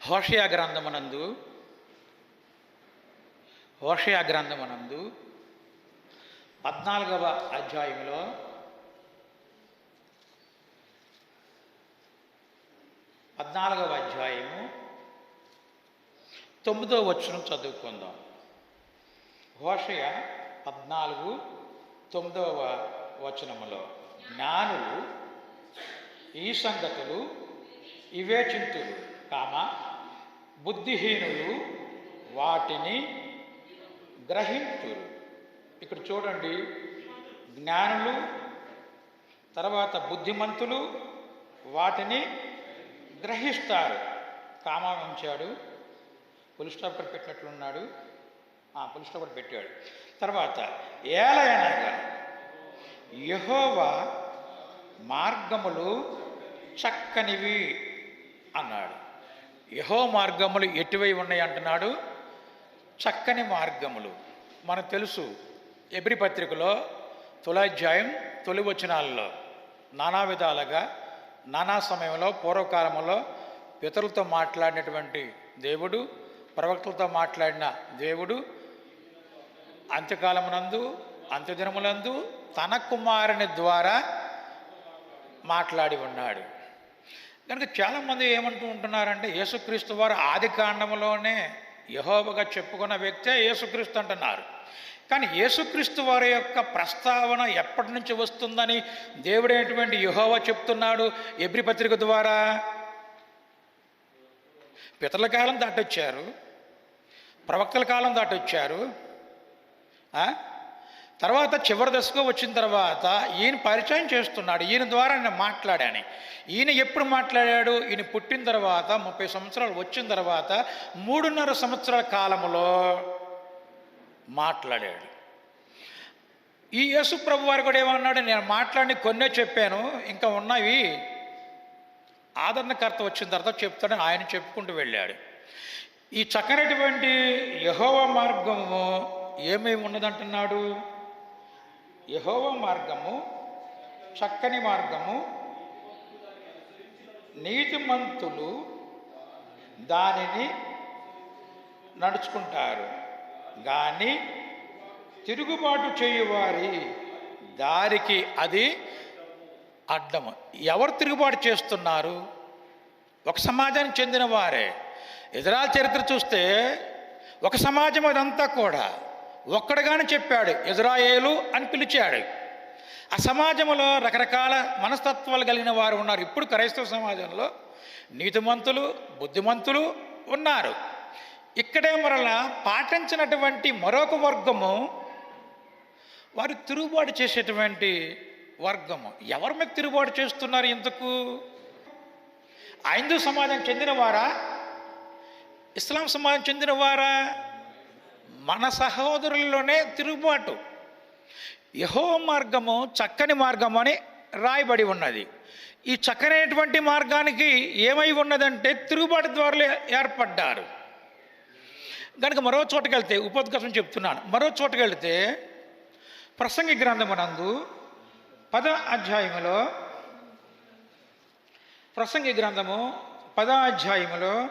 హోషయా గ్రంథమునందు హోషయా గ్రంథమునందు పద్నాలుగవ అధ్యాయంలో పద్నాలుగవ అధ్యాయము తొమ్మిదో వచనం చదువుకుందాం. హోషయ పద్నాలుగు తొమ్మిదవ వచనములో జ్ఞానులు ఈ సంగతులు ఇవే చింతులు కామ? బుద్ధిహీనులు వాటిని గ్రహించురు. ఇక్కడ చూడండి జ్ఞానులు తర్వాత బుద్ధిమంతులు వాటిని గ్రహిస్తారు. కామా ఉంచాడు స్టాప్ కూడా పెట్టినట్లున్నాడు. ఆ, స్టాప్ పెట్టాడు. తర్వాత ఏలయనగా యహోవా మార్గములు చక్కనివి అన్నాడు. యహో మార్గములు ఎటువై ఉన్నాయి అంటున్నాడు? చక్కని మార్గములు. మనకు తెలుసు ఎబ్రి పత్రికలో తొలాధ్యాయం తొలి వచనాలలో నానా విధాలుగా నానా సమయంలో పూర్వకాలంలో పితరులతో మాట్లాడినటువంటి దేవుడు ప్రవక్తలతో మాట్లాడిన దేవుడు అంత్యకాలమునందు అంత్యదినములందు తన కుమారుని ద్వారా మాట్లాడి ఉన్నాడు. కనుక చాలామంది ఏమంటూ ఉంటున్నారంటే యేసుక్రీస్తు వారు ఆది కాండంలోనే యహోబగా చెప్పుకున్న వ్యక్తే యేసుక్రీస్తు అంటున్నారు. కానీ యేసుక్రీస్తు వారి యొక్క ప్రస్తావన ఎప్పటి నుంచి వస్తుందని దేవుడైనటువంటి యహోవ చెప్తున్నాడు ఎబ్రి పత్రిక ద్వారా? పితల కాలం దాటొచ్చారు ప్రవక్తల కాలం దాటొచ్చారు తర్వాత చివరి దశకు వచ్చిన తర్వాత ఈయన పరిచయం చేస్తున్నాడు. ఈయన ద్వారా నేను మాట్లాడాను. ఈయన ఎప్పుడు మాట్లాడాడు? ఈయన పుట్టిన తర్వాత ముప్పై సంవత్సరాలు వచ్చిన తర్వాత మూడున్నర సంవత్సరాల కాలంలో మాట్లాడాడు. ఈ యేసు ప్రభు వారు కూడా ఏమన్నాడు? నేను మాట్లాడి కొన్నే చెప్పాను. ఇంకా ఉన్నవి ఆదరణకర్త వచ్చిన తర్వాత చెప్తాడని ఆయన చెప్పుకుంటూ వెళ్ళాడు. ఈ చక్కనటువంటి యహోవ మార్గము ఏమేమి ఉన్నదంటున్నాడు? యహోవ మార్గము చక్కని మార్గము నీతిమంతులు దానిని నడుచుకుంటారు. కానీ తిరుగుబాటు చేయువారి దారికి అది అడ్డము. ఎవరు తిరుగుబాటు చేస్తున్నారు? ఒక సమాజానికి చెందిన వారే. ఇజ్రాయల్ చరిత్ర చూస్తే ఒక సమాజం అదంతా కూడా ఒక్కడుగానే చెప్పాడు ఇజ్రాయేలు అని పిలిచాడు. ఆ సమాజంలో రకరకాల మనస్తత్వాలు కలిగిన వారు ఉన్నారు. ఇప్పుడు క్రైస్తవ సమాజంలో నీతిమంతులు బుద్ధిమంతులు ఉన్నారు. ఇక్కడే మరలా పాటించినటువంటి మరొక వర్గము వారు తిరుగుబాటు చేసేటువంటి వర్గము. ఎవరి మీద తిరుగుబాటు చేస్తున్నారు ఇంతకు హిందూ సమాజం చెందినవారా? ఇస్లాం సమాజం చెందినవారా? మన సహోదరుల్లోనే తిరుగుబాటు యహో మార్గము చక్కని మార్గం అని రాయబడి ఉన్నది. ఈ చక్కనైనటువంటి మార్గానికి ఏమై ఉన్నదంటే తిరుగుబాటు ద్వారా ఏర్పడ్డారు. కనుక మరో చోటుకి వెళ్తే చెప్తున్నాను. మరో చోటుకి వెళ్తే ప్రసంగి గ్రంథమునందు పద అధ్యాయములో ప్రసంగి గ్రంథము పద అధ్యాయములో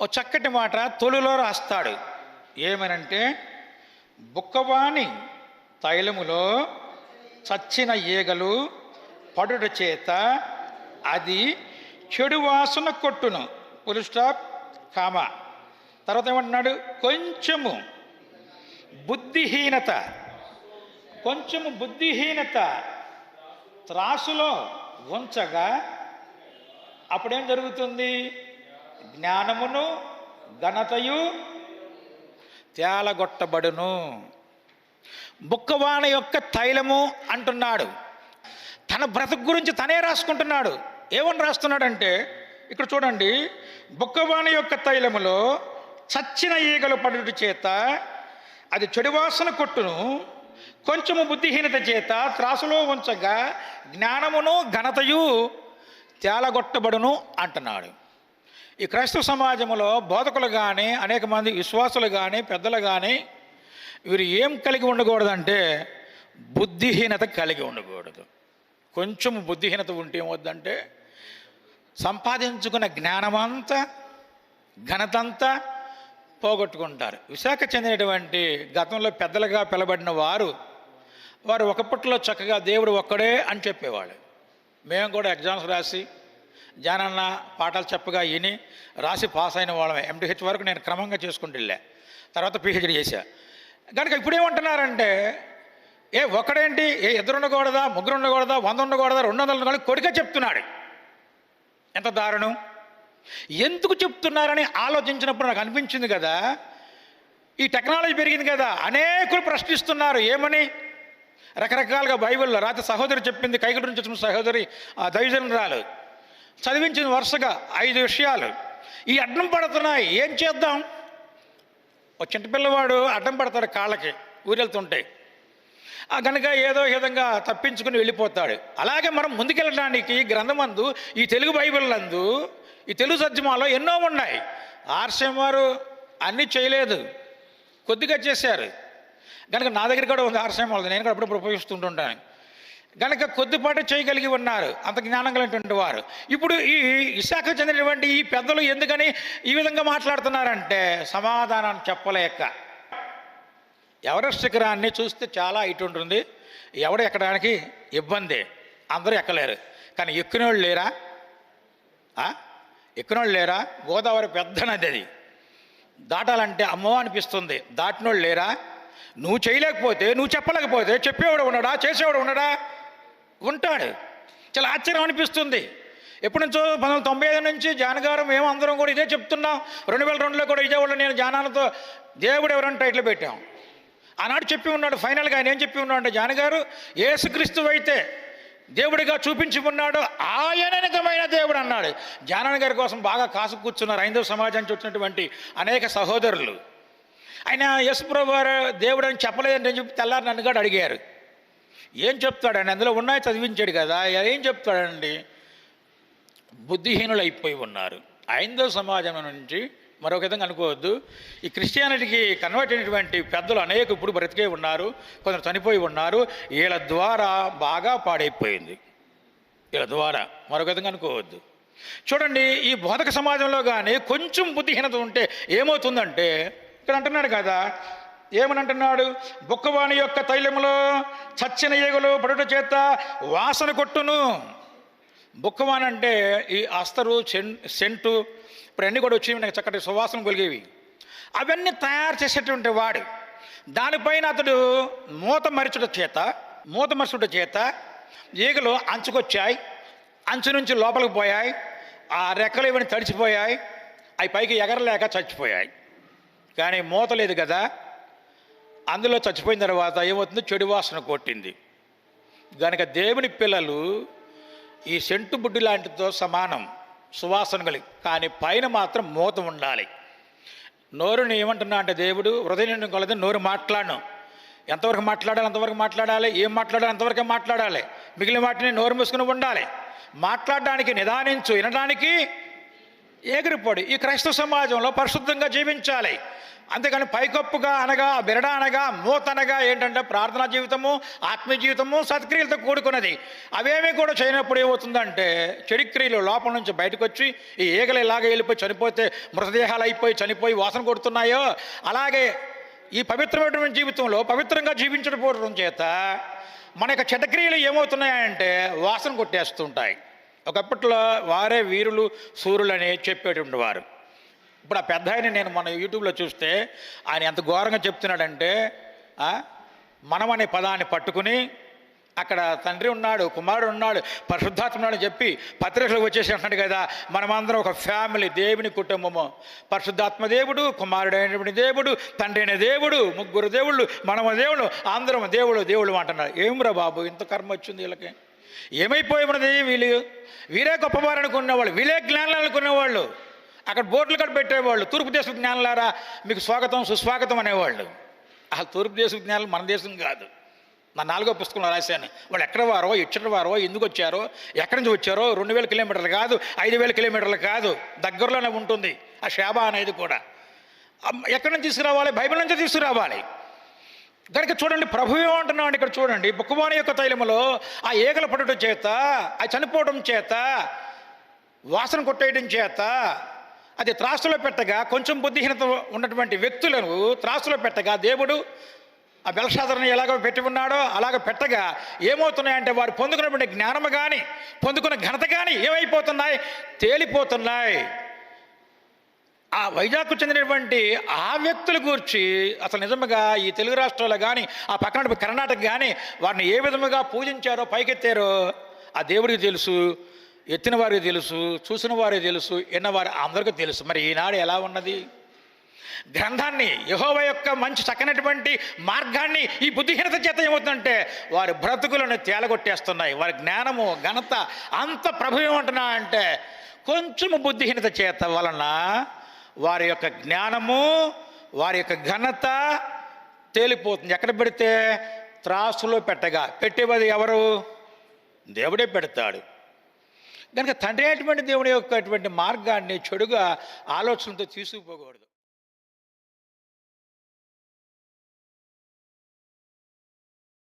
ఓ చక్కటి మాట తొలిలో రాస్తాడు. ఏమనంటే బుక్కవాణి తైలములో చచ్చిన ఈగలు పడుట చేత అది చెడు వాసన కొట్టును. పులి స్టాప్ కామ. తర్వాత ఏమంటున్నాడు? కొంచెము బుద్ధిహీనత కొంచెము బుద్ధిహీనత త్రాసులో ఉంచగా అప్పుడేం జరుగుతుంది? జ్ఞానమును ఘనతయు తేలగొట్టబడును. బుక్కవాణ యొక్క తైలము అంటున్నాడు. తన బ్రతుకు గురించి తనే రాసుకుంటున్నాడు. ఏమని రాస్తున్నాడంటే ఇక్కడ చూడండి బుక్కవాణ యొక్క తైలములో చచ్చిన ఈగలు పడుట చేత అది చెడువాసన కొట్టును కొంచెము బుద్ధిహీనత చేత త్రాసులో ఉంచగా జ్ఞానమును ఘనతయు తేలగొట్టబడును అంటున్నాడు. ఈ క్రైస్తవ సమాజంలో బోధకులు కానీ అనేక మంది విశ్వాసులు కానీ పెద్దలు కానీ వీరు ఏం కలిగి ఉండకూడదంటే బుద్ధిహీనత కలిగి ఉండకూడదు. కొంచెం బుద్ధిహీనత ఉంటే ఏమవుద్దంటే సంపాదించుకున్న జ్ఞానమంతా ఘనతంతా పోగొట్టుకుంటారు. విశాఖ చెందినటువంటి గతంలో పెద్దలుగా పిలబడిన వారు వారు ఒకప్పట్లో చక్కగా దేవుడు ఒక్కడే అని చెప్పేవాళ్ళు. మేము కూడా ఎగ్జామ్స్ రాసి జానన్న పాఠాలు చెప్పగా విని రాసి పాస్ అయిన వాళ్ళమే. ఎంటీహెచ్ వరకు నేను క్రమంగా చేసుకుంటూ వెళ్ళా. తర్వాత పిహెచ్డి చేశా. కనుక ఇప్పుడు ఏమంటున్నారంటే ఏ ఒక్కడేంటి ఏ ఇద్దరు ఉండకూడదా ముగ్గురు ఉండకూడదా వంద ఉండకూడదా రెండు వందలు ఉండకూడదు కొడుకే చెప్తున్నాడు. ఎంత దారుణం. ఎందుకు చెప్తున్నారని ఆలోచించినప్పుడు నాకు అనిపించింది కదా ఈ టెక్నాలజీ పెరిగింది కదా అనేకులు ప్రశ్నిస్తున్నారు ఏమని? రకరకాలుగా బైబిల్లో రాత్రి సహోదరి చెప్పింది కైగల నుంచి వచ్చిన సహోదరి ఆ దైవజనరాలు చదివించిన వరుసగా ఐదు విషయాలు. ఈ అడ్డం పడుతున్నాయి. ఏం చేద్దాం? ఒక చిన్న పిల్లవాడు అడ్డం పడతాడు కాళ్ళకి ఊరెళ్తుంటే. ఆ కనుక ఏదో విధంగా తప్పించుకుని వెళ్ళిపోతాడు. అలాగే మనం ముందుకెళ్ళడానికి గ్రంథమందు ఈ తెలుగు బైబిల్ నందు ఈ తెలుగు సత్యమాలో ఎన్నో ఉన్నాయి. ఆర్సీఎం వారు అన్నీ చేయలేదు. కొద్దిగా చేశారు. కనుక నా దగ్గర కూడా ఉంది ఆర్సీఎం వాళ్ళు నేను కూడా అప్పుడప్పుడు ఉపయోగిస్తుంటుంటాను. గనక కొద్దిపాటు చేయగలిగి ఉన్నారు. అంత జ్ఞానం కలిగినటువంటి వారు. ఇప్పుడు ఈ విశాఖ చెందినటువంటి ఈ పెద్దలు ఎందుకని ఈ విధంగా మాట్లాడుతున్నారంటే సమాధానం చెప్పలేక. ఎవరెస్ట్ శిఖరాన్ని చూస్తే చాలా ఇటు ఉంటుంది. ఎవడు ఎక్కడానికి? ఇబ్బంది. అందరూ ఎక్కలేరు. కానీ ఎక్కినోళ్ళు లేరా? ఆ? ఎక్కినోళ్ళు లేరా? గోదావరి పెద్ద నది అది. దాటాలంటే అమ్మో అనిపిస్తుంది. దాటినోళ్ళు లేరా? నువ్వు చేయలేకపోతే నువ్వు చెప్పలేకపోతే చెప్పేవాడు ఉన్నాడా? చేసేవాడు ఉన్నాడా? ఉంటాడు. చాలా ఆశ్చర్యం అనిపిస్తుంది. ఎప్పటి నుంచో పంతొమ్మిది వందల తొంభై ఐదు నుంచి జానగారు మేము అందరం కూడా ఇదే చెప్తున్నాం. రెండు వేల రెండులో కూడా విజయవాడలో నేను జానాలతో దేవుడు ఎవరని టైట్లు పెట్టాం. ఆనాడు చెప్పి ఉన్నాడు ఫైనల్గా ఆయన ఏం చెప్పి ఉన్నాడు అంటే జానగారు ఏసుక్రీస్తు అయితే దేవుడిగా చూపించి ఉన్నాడు ఆయన నిజమైన దేవుడు అన్నాడు. జానన్న గారి కోసం బాగా కాసు కూర్చున్నారు హైందవ సమాజానికి వచ్చినటువంటి అనేక సహోదరులు. ఆయన యేసుప్రభు వారు దేవుడు అని చెప్పలేదని చెప్పి తెల్లారి నన్ను కూడా అడిగారు. ఏం చెప్తాడండి? అందులో ఉన్నాయి చదివించాడు కదా ఏం చెప్తాడండి? బుద్ధిహీనులు అయిపోయి ఉన్నారు. ఐందో సమాజం నుంచి మరొక విధంగా అనుకోవద్దు. ఈ క్రిస్టియానిటీకి కన్వర్ట్ అయినటువంటి పెద్దలు అనేక ఇప్పుడు బ్రతికే ఉన్నారు కొందరు చనిపోయి ఉన్నారు. వీళ్ళ ద్వారా బాగా పాడైపోయింది. వీళ్ళ ద్వారా మరొక విధంగా అనుకోవద్దు. చూడండి ఈ బోధక సమాజంలో కానీ కొంచెం బుద్ధిహీనత ఉంటే ఏమవుతుందంటే ఇక్కడ అంటున్నాడు కదా ఏమని అంటున్నాడు బుక్కవాణి యొక్క తైలములో చచ్చిన ఈగలు పడుట చేత వాసన కొట్టును. బుక్కవాణి అంటే ఈ అస్తరు చెన్ సెంటు ఇప్పుడు అన్నీ కూడా వచ్చేవి నాకు చక్కటి సువాసన కలిగేవి. అవన్నీ తయారు చేసేటువంటి వాడు. దానిపైన అతడు మూత మరచుట చేత మూత మరచుట చేత ఈగలు అంచుకొచ్చాయి అంచు నుంచి లోపలికి పోయాయి ఆ రెక్కలు ఇవన్నీ తడిచిపోయాయి అవి పైకి ఎగరలేక చచ్చిపోయాయి. కానీ మూత లేదు కదా. అందులో చచ్చిపోయిన తర్వాత ఏమవుతుంది? చెడు వాసన కొట్టింది. కనుక దేవుని పిల్లలు ఈ సెంటు బుడ్డి లాంటితో సమానం సువాసన కలిగి కానీ పైన మాత్రం మూత ఉండాలి. నోరుని ఏమంటున్నా అంటే దేవుడు హృదయం కొలది నోరు మాట్లాడను. ఎంతవరకు మాట్లాడాలి అంతవరకు మాట్లాడాలి ఏం మాట్లాడాలి అంతవరకే మాట్లాడాలి. మిగిలిన వాటిని నోరు మూసుకుని ఉండాలి. మాట్లాడడానికి నిదానించు వినడానికి ఎగిరిపోడు. ఈ క్రైస్తవ సమాజంలో పరిశుద్ధంగా జీవించాలి. అంతేకాని పైకప్పుగా అనగా బిరడ అనగా మూత అనగా ఏంటంటే ప్రార్థనా జీవితము ఆత్మీయ జీవితము సత్క్రియలతో కూడుకున్నది. అవేమీ కూడా చేయనప్పుడు ఏమవుతుందంటే చెడిక్రియలు లోపల నుంచి బయటకు వచ్చి ఈ ఈగలు ఇలాగే వెళ్ళిపోయి చనిపోతే మృతదేహాలు అయిపోయి చనిపోయి వాసన కొడుతున్నాయో అలాగే ఈ పవిత్రమైనటువంటి జీవితంలో పవిత్రంగా జీవించకపోవడం చేత మన యొక్క చెడక్రియలు ఏమవుతున్నాయంటే వాసన కొట్టేస్తుంటాయి. ఒకప్పట్లో వారే వీరులు సూర్యులు అని చెప్పేటువంటి వారు ఇప్పుడు ఆ పెద్ద ఆయన నేను మన యూట్యూబ్లో చూస్తే ఆయన ఎంత ఘోరంగా చెప్తున్నాడంటే మనం అనే పదాన్ని పట్టుకుని అక్కడ తండ్రి ఉన్నాడు కుమారుడు ఉన్నాడు పరిశుద్ధాత్మ ఉన్నాడు అని చెప్పి పత్రికలకు వచ్చేసి అంటున్నాడు కదా మనమందరం ఒక ఫ్యామిలీ దేవుని కుటుంబము. పరిశుద్ధాత్మ దేవుడు కుమారుడైనటువంటి దేవుడు తండ్రి అయిన దేవుడు ముగ్గురు దేవుళ్ళు మనమ దేవుడు అందరం దేవుడు దేవుడు అంటున్నారు. రా బాబు ఇంత కర్మ వచ్చింది వీళ్ళకి? ఏమైపోయి ఉన్నది వీళ్ళు? వీరే గొప్పవారు అనుకునేవాళ్ళు వీళ్ళే జ్ఞానాలు అనుకునేవాళ్ళు అక్కడ బోర్డులు కూడా పెట్టేవాళ్ళు తూర్పు దేశ జ్ఞానులారా మీకు స్వాగతం సుస్వాగతం అనేవాళ్ళు. ఆ తూర్పు దేశ జ్ఞానులు మన దేశం కాదు. నా నాలుగో పుస్తకంలో రాశాను. వాళ్ళు ఎక్కడ వారో ఇచ్చట వారో ఎందుకు వచ్చారో ఎక్కడి నుంచి వచ్చారో రెండు వేల కిలోమీటర్లు కాదు ఐదు వేల కిలోమీటర్లు కాదు దగ్గరలోనే ఉంటుంది. ఆ శాబ అనేది కూడా. ఎక్కడి నుంచి తీసుకురావాలి? బైబిల్ నుంచి తీసుకురావాలి. కనుక చూడండి ప్రభు ఏమంటున్నాడు ఇక్కడ చూడండి బుక్కువాణి యొక్క తైలములో ఆ ఏగలు పడటం చేత ఆ చనిపోవడం చేత వాసన కొట్టేయడం చేత అది త్రాసులో పెట్టగా కొంచెం బుద్ధిహీనత ఉన్నటువంటి వ్యక్తులను త్రాసులో పెట్టగా దేవుడు ఆ బెల్షాదరని ఎలాగో పెట్టి ఉన్నాడో అలాగ పెట్టగా ఏమవుతున్నాయంటే వారు పొందుకున్నటువంటి జ్ఞానము కానీ పొందుకున్న ఘనత కానీ ఏమైపోతున్నాయి? తేలిపోతున్నాయి. ఆ వైజాగ్కు చెందినటువంటి ఆ వ్యక్తుల గురించి అసలు నిజంగా ఈ తెలుగు రాష్ట్రాల్లో కానీ ఆ పక్కన కర్ణాటక కానీ వారిని ఏ విధముగా పూజించారో పైకెత్తారో ఆ దేవుడికి తెలుసు ఎత్తిన వారికి తెలుసు చూసిన వారికి తెలుసు ఎన్నవారు అందరికీ తెలుసు. మరి ఈనాడు ఎలా ఉన్నది? గ్రంథాన్ని యహోవ యొక్క మంచి చక్కనటువంటి మార్గాన్ని ఈ బుద్ధిహీనత చేత ఏమవుతుందంటే వారి బ్రతుకులను తేలగొట్టేస్తున్నాయి. వారి జ్ఞానము ఘనత అంత ప్రభు ఏమంటున్నా అంటే కొంచెము బుద్ధిహీనత చేత వలన వారి యొక్క జ్ఞానము వారి యొక్క ఘనత తేలిపోతుంది. ఎక్కడ పెడితే త్రాసులో పెట్టగా. పెట్టేవాది ఎవరు? దేవుడే పెడతాడు. కనుక తండ్రి అయినటువంటి దేవుని యొక్క అటువంటి మార్గాన్ని చెడుగా ఆలోచనతో తీసుకుపోకూడదు.